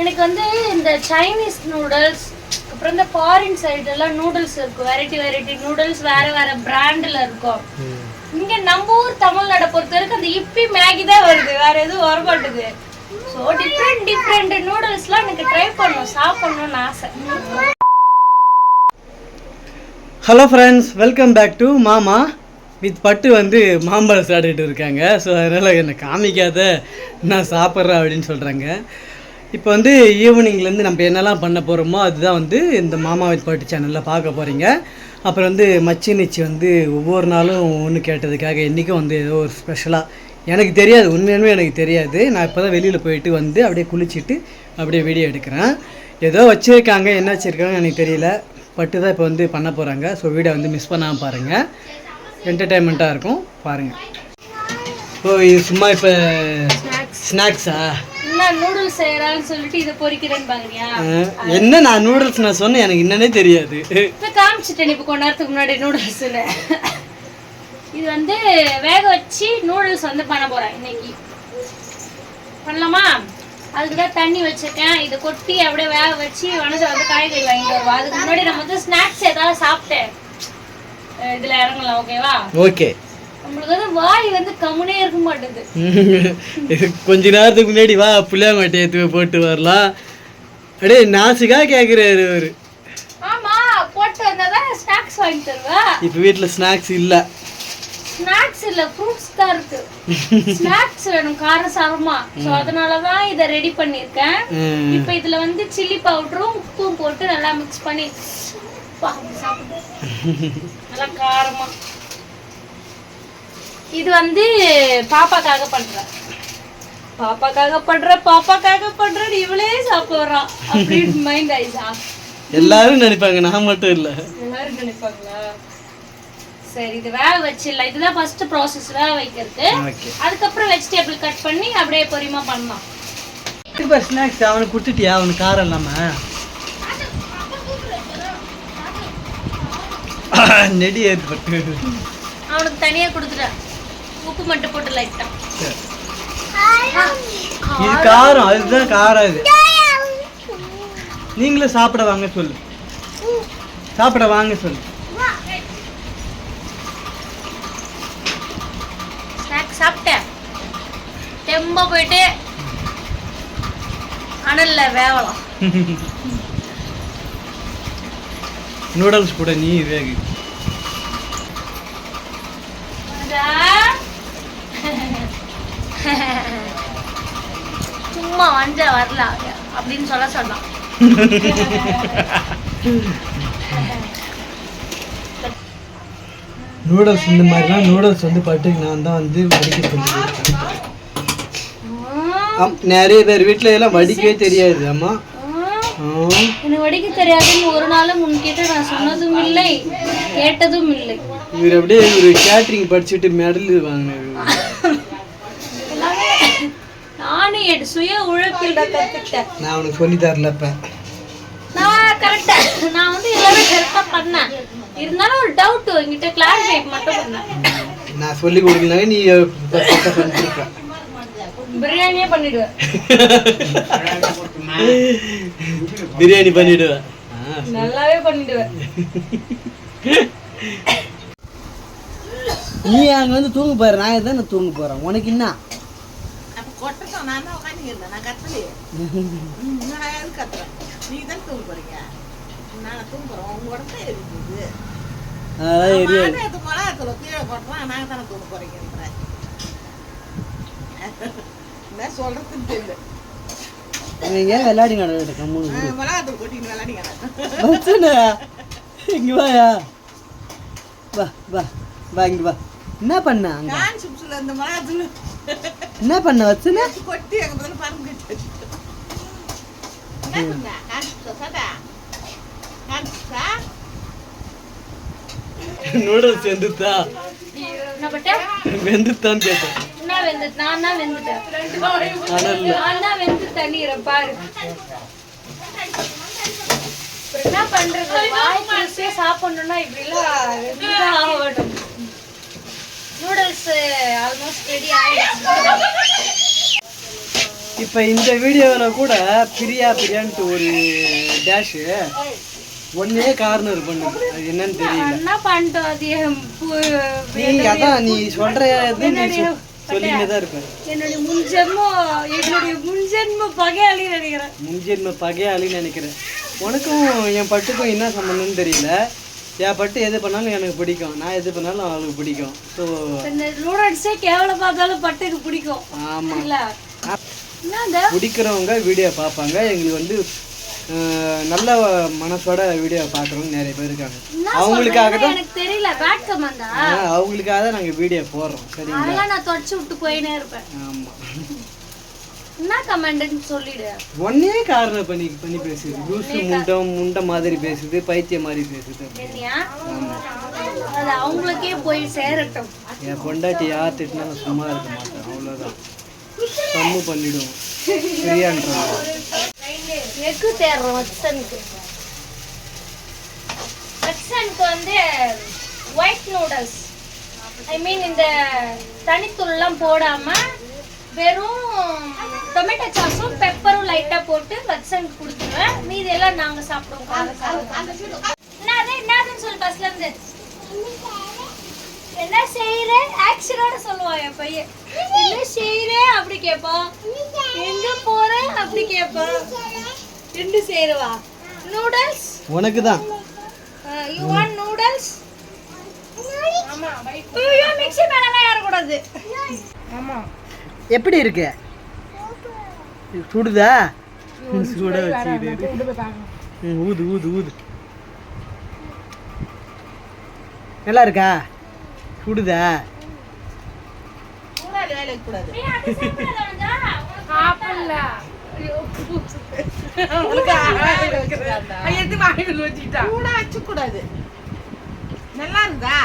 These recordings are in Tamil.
எனக்கு வந்து இந்த சைனீஸ் நூடுல்ஸ் அப்புறம் இந்த ஃபாரின் சைடுலாம் நூடுல்ஸ் இருக்கும். வெரைட்டி வெரைட்டி நூடுல்ஸ் வேற வேற பிராண்ட்ல இருக்கும். இங்க நம்ம ஊர் தமிழ்நாடை பொறுத்த வரைக்கும் அந்த இப்பி மேகி தான் வருது. வேற எதுவும் வர மாட்டுது ஸோ டிஃப்ரெண்ட் டிஃப்ரெண்ட் நூடுல்ஸ்லாம் எனக்கு ட்ரை பண்ணணும் சாப்பிடணும்னு ஆசை. Hello friends welcome back to Mama with Pattu வந்து மாம்பழம் சாப்பிட்டுட்டு இருக்காங்க. ஸோ அதனால் என்னை காமிக்காத நான் சாப்பிட்றேன் அப்படின்னு சொல்கிறாங்க இப்போ வந்து ஈவினிங்லேருந்து நம்ம என்னெல்லாம் பண்ண போகிறோமோ அதுதான் வந்து இந்த மாமா பட்டு சேனலில் பார்க்க போகிறீங்க அப்புறம் வந்து மச்சி நிச்சி வந்து ஒவ்வொரு நாளும் ஒன்று கேட்டதுக்காக இன்றைக்கும் வந்து ஏதோ ஒரு ஸ்பெஷலாக எனக்கு தெரியாது உண்மையாலுமே எனக்கு தெரியாது. நான் இப்போ தான் வெளியில் போயிட்டு வந்து அப்படியே குளிச்சுட்டு அப்படியே வீடியோ எடுக்கிறேன். ஏதோ வச்சுருக்காங்க என்ன வச்சுருக்காங்கன்னு எனக்கு தெரியல. பட்டு தான் இப்போ வந்து பண்ண போகிறாங்க ஸோ வீடியோ வந்து மிஸ் பண்ணாமல் பாருங்கள் என்டர்டைன்மெண்ட்டாக இருக்கும். பாருங்கள் ஓ இது சும்மா இப்போ ஸ்நாக்ஸா என்ன நூடுல்ஸ் செய்யறான்னு சொல்லிட்டு இதை பொரிக்கிறேன்னு பாக்குறியா? என்ன நான் நூடுல்ஸ் நான் சொன்னேன் எனக்கு என்னன்னே தெரியாது. இப்போ காமிச்சிட்டேன் இப்போ கொஞ்ச நேரத்துக்கு முன்னாடி நூடுல்ஸ்னு இது வந்து வேக வச்சு நூடுல்ஸ் வந்து பண்ண போறேன் இன்னைக்கு. பண்ணலாமா? அதுக்கு தான் தண்ணி வச்சிருக்கேன். இதை கொட்டி அப்படியே வேக வச்சு வனஜா வந்து காய்கறி வாங்கிட்டு வருவா அதுக்கு முன்னாடி நம்ம வந்து ஸ்நாக்ஸ் ஏதாவது சாப்பிட்டேன் இதுல இறங்கலாம் ஓகேவா ஓகே நம்மளுக்கு வந்து வாய் வந்து கம்முனே இருக்க மாட்டேங்குது. கொஞ்ச நேரத்துக்கு முன்னாடி வா புளியாங்கொட்டையை தூ போட்டு வரலாம். அப்படியே நாசுக்கா கேட்குறாரு அவர் ஆமா போட்டு வந்தாதான் ஸ்நாக்ஸ் வாங்கி தருவா? இப்போ வீட்டில் ஸ்நாக்ஸ் இல்லை. ஸ்நாக்ஸ் இல்ல ஃப்ரூட்ஸ் தான் இருக்கு. ஸ்நாக்ஸ் வேணும் காரசாரமா சோ அதனால தான் இத ரெடி பண்ணிருக்கேன் இப்போ இதுல வந்து சில்லி பவுடரும் உப்பும் போட்டு நல்லா மிக்ஸ் பண்ணி. நல்லா காரமா. இது வந்து பாப்பாக்காக பண்றேன் பாப்பாக்காக பண்ற பாப்பாக்காக பண்றேன்னு இவளே சாப்பிடுறான் அப்படின்னு மைண்ட் ஆயிடுச்சா? எல்லாரும் நினைப்பாங்க நான் மட்டும் இல்லை. எல்லாரும் நினைப்பாங்களா? சரி இது வேக வச்சிடலாம். இதுதான் ஃபர்ஸ்ட் ப்ராசஸ் வேக வைக்கிறது அதுக்கப்புறம் வெஜிடபிள் கட் பண்ணி அப்படியே பொரியமா பண்ணலாம். இப்போ ஸ்நாக்ஸ் அவனுக்கு கொடுத்துட்டியா? அவனுக்கு காரம் இல்லாமல் நெடி ஏற்பட்டு அவனுக்கு தனியா கொடுத்துட்டேன். உப்பு மட்டும் போட்டு லைட்டா இது காரம். அதுதான் காரம் இது. நீங்களும் சாப்பிட வாங்க சொல்லு. சாப்பிட வாங்க சொல்லு. சாப்பிட்டேன். தெம்ப போயிட்டு அனல்ல வேவலாம். நூடுல்ஸ் கூட நீ வேகு. சும்மா வஞ்ச வரல அப்படின்னு சொல்ல சொன்னான். நூடுல்ஸ் இந்த மாதிரிலாம் நூடுல்ஸ் வந்து பட்டுக்கு நான் தான் வந்து வடிக்க சொல்லி ஆம், நிறைய பேர் வீட்டில் எல்லாம் வடிக்கவே தெரியாது அம்மா. எனக்கு வடிக்க தெரியாதுன்னு ஒரு நாளும் உன்கிட்ட நான் சொன்னதும் இல்லை கேட்டதும் இல்லை. இவர் அப்படியே ஒரு கேட்ரிங் படிச்சுட்டு மெடல் வாங்கினாரு எல்லாமே நானே என் நான் அவனுக்கு சொல்லி தரல இப்ப நான் கரெக்டா நான் வந்து எல்லாமே கரெக்டா பண்ணேன். இருந்தாலும் ஒரு டவுட் என்கிட்ட கிளாரிஃபை மட்டும் பண்ணேன். நான் சொல்லி கொடுக்கல நீ பண்ணிருப்ப. பிரியாணியே பண்ணிடுவேன். பிரியாணி பண்ணிடுவேன். நல்லாவே பண்ணிடுவேன். நீ அங்க வந்து தூங்க போற நான் தான் தூங்க போறேன். உனக்கு என்ன? கொட்டட்டும் நான் தான் உட்காந்துருந்தேன் நான் கத்தலையே நான் எது கத்துறேன் நீங்க தான் தூங்க போறீங்க நான் தூங்க போறேன் உங்க உடம்பு இருக்குது எரியாது மிளகாத்தூள் கீழே கொட்டுறோம் நாங்க தானே தூங்க போறீங்கன்றேன் என்ன சொல்றதுன்னு தெரியல நீங்க விளையாடி நடக்கிட்ட கம்முன்னு மிளகாத்தூள் கொட்டின்னு விளையாடிங்க இங்க வாயா வா வா வா இங்க வா என்ன பண்ண அங்க சிப்ஸ்ல இந்த மிளகாத்தூள் என்ன பண்ண வச்சுனே கொட்டி அங்க பதில் கட்டி சிப்ஸா நூடுல்ஸ் பட்டேன் வெந்துத்தான்னு கேட்டேன். நான் தான் வெந்துட்டேன். நான் தான் வெந்து தண்ணீரேன் பாரு. என்ன பண்றது? வாய் சாப்பிடணும்னா இப்படி எல்லாம் வெந்துதான் ஆக வேண்டும் நூடுல்ஸ் ஆல்மோஸ்ட் ரெடி இப்போ இந்த வீடியோவில் கூட பிரியா பிரியான்ட்டு ஒரு டேஷு ஒன்னே கார்னர் பண்ணுது அது என்னன்னு தெரியல. என்ன பண்ணிட்டோம்? அது நீ அதான் நீ சொல்ற இது நீ தான் இருப்ப. என்னுடைய முன்ஜென்மம் என்னுடைய முன்ஜென்ம பகையாளி நினைக்கிறேன். முன்ஜென்ம பகையாளின்னு நினைக்கிறேன். உனக்கும் என் பட்டுக்கும் என்ன சம்மந்தம்னு தெரியல. என் பட்டு எது பண்ணாலும் எனக்கு பிடிக்கும். நான் எது பண்ணாலும் அவளுக்கு பிடிக்கும். ஸோ இந்த நூடல்ஸே கேவல பார்த்தாலும் பட்டுக்கு பிடிக்கும். ஆமாம் பிடிக்கிறவங்க வீடியோ பார்ப்பாங்க. எங்களுக்கு வந்து நல்ல மனசோட வீடியோ பார்க்குறவங்க நிறைய பேர் இருக்காங்க. அவங்களுக்காக சொல்றீங்கன்னு எனக்கு தெரியல. பேட் கமாண்டா அவங்களுக்காக தான் நாங்கள் வீடியோ போடுறோம். சரிங்களா? நான் தொடச்சு விட்டு போயினே இருப்பேன். ஆமாம் என்ன கமெண்ட்னு சொல்லிடு. ஒன்னே காரணம் பண்ணி பண்ணி பேசுது. லூசு முண்டம் முண்டை மாதிரி பேசுது பைத்தியம் மாதிரி பேசுது. அது அவங்களுக்கே போய் சேரட்டும். என் பொண்டாட்டி யார் திட்டினா நான் சும்மா இருக்க மாட்டேன். அவ்வளோதான் கம்மு பண்ணிடுவோம் ஃப்ரீயான்றாங்க எக்கு தேடுறோம் வட்சனுக்கு வட்சனுக்கு வந்து ஒயிட் நூடுல்ஸ் ஐ மீன் இந்த தனித்தூள்லாம் போடாம வெறும் டொமேட்டோ சாஸும் பெப்பரும் லைட்டா போட்டு வட்சனுக்கு கொடுத்துருவேன். மீதி எல்லாம் நாங்க சாப்பிடுவோம். என்னது என்னதுன்னு சொல்லு பஸ்ல இருந்து. என்ன செய்யற? ஆக்ஷனோட சொல்லுவான் என் பையன். என்ன செய்யற? அப்படி கேட்பான் எங்க போற? அப்படி கேட்பான் ரெண்டு சேருவா. நூடுல்ஸ் உனக்கு தான் யூ வாண்ட் நூடுல்ஸ் ஐயோ மிக்ஸி மேலலாம் ஏறக்கூடாது. ஆமா. எப்படி இருக்கு? சுடுதா? சுட ம், ஊது ஊது ஊது. நல்லா இருக்கா? சுடுதா? வச்சு நல்லா இருந்தா?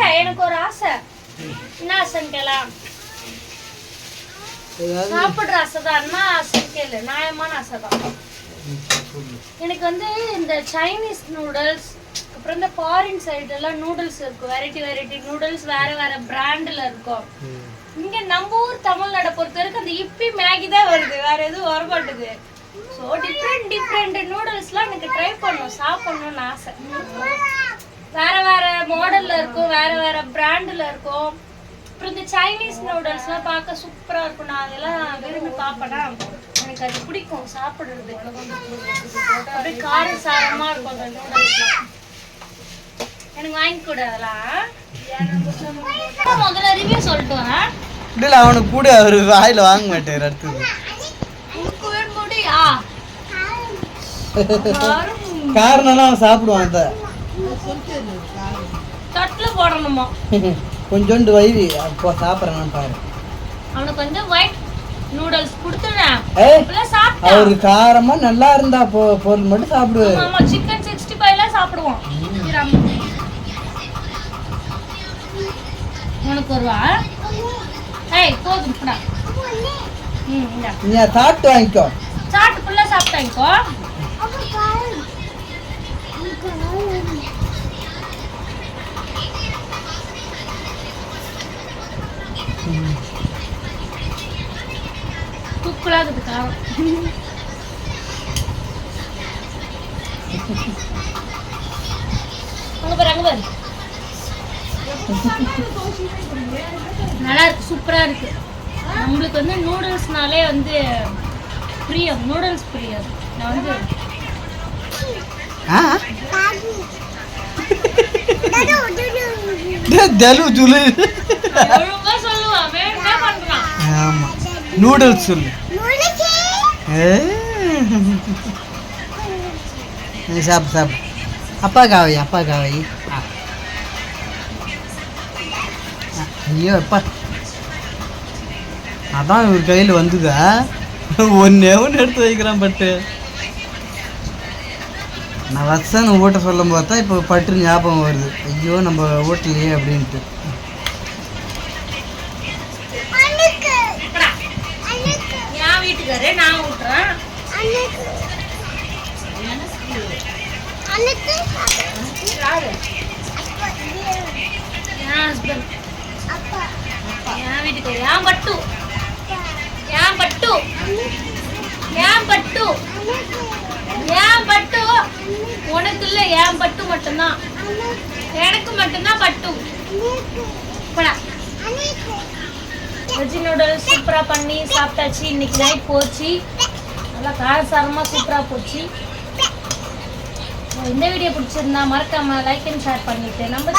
எனக்கு ஒரு ஆசை. ஏதாவது சாப்பிடுற ஆசை தான் என்ன ஆசைன்னு கேளு. நியாயமான ஆசை தான் எனக்கு வந்து இந்த சைனீஸ் நூடுல்ஸ் அப்புறம் இந்த ஃபாரின் சைடு எல்லாம் நூடுல்ஸ் இருக்கும். வெரைட்டி வெரைட்டி நூடுல்ஸ் வேற வேற பிராண்ட்ல இருக்கும். இங்க நம்ம ஊர் தமிழ்நாடை பொறுத்த வரைக்கும் அந்த இப்பி மேகி தான் வருது. வேற எதுவும் வர மாட்டுது ஸோ டிஃப்ரெண்ட் டிஃப்ரெண்ட் நூடுல்ஸ்லாம் எனக்கு ட்ரை பண்ணணும். சாப்பிடணும்னு ஆசை. வேற வேற மாடல்ல இருக்கும். வேற வேற பிராண்ட்ல இருக்கும். அப்புறம் இந்த சைனீஸ் நூடுல்ஸ்லாம் பார்க்க சூப்பரா இருக்கும். நான் அதெல்லாம் விரும்பி பார்ப்பேனா? எனக்கு அது பிடிக்கும். சாப்பிடுறது அப்படியே காரம் சாரமா இருக்கும் அந்த நூடுல்ஸ்லாம் எனக்கு வாங்கி கொடு அதெல்லாம். முதல்ல ரிவ்யூ சொல்லிட்டு வரேன் இல்லை அவனுக்கு கூட அவர் வாயில் வாங்க மாட்டார் அடுத்தது. காரணம்லாம் அவன் சாப்பிடுவான் தட்டுல போடணுமா? கொஞ்சோண்டு வைவி அப்போ சாப்பிட்றேன்னு பாரு. அவனுக்கு வந்து ஒயிட் நூடுல்ஸ் சாப்பிட்டான் அவரு காரமா நல்லா இருந்தா பொ பொருள் மட்டும் சாப்பிடுவாரு ஆமா சிக்கன் சிக்ஸ்டி ஃபைவ்லாம் சாப்பிடுவோம். உனக்கு வருவா ஏய் போதும் இப்படா ம் இந்தா. நீ சாப்பிட்டு வாங்கிக்கோ. சாப்பிட்டு ஃபுல்லாக சாப்பிட்டாங்கோ தூக்கலாக இருக்குது காரம் அங்க பாரு அங்க பாரு. நல்லா இருக்கு சூப்பரா இருக்கு. நம்மளுக்கு வந்து நூடுல்ஸ்னாலே வந்து பிரியம் நூடுல்ஸ் பிரியம். நான் வந்து தலு ஒழுங்கா சொல்லுவான். வேணுமே பண்றான்? ஆமா. நூடுல்ஸ் சொல்லு. சாப்பிடு சாப்பிடு அப்பா காவை அப்பா காவை. ஐயோ அப்பா. அதான் இவர் கையில் வந்துதா? ஒன்னே ஒன்று எடுத்து வைக்கிறான் பட்டு. நான் வசன் ஓட்ட சொல்லும் போது தான் இப்போ பட்டு ஞாபகம் வருது. ஐயோ நம்ம ஓட்டலையே அப்படின்ட்டு. உனக்கு இல்ல ஏன் பட்டு மட்டும்தான். எனக்கு மட்டும்தான் பட்டு. போடா. வெஜ் நூடுல்ஸ் பண்ணி சாப்பிட்டாச்சு. இன்னைக்கு நைட் போச்சு. நல்லா காரசாரமாக சூப்பரா போச்சு. இந்த வீடியோ பிடிச்சிருந்தா மறக்காம லைக் அண்ட் ஷேர் பண்ணிட்டு நம்ம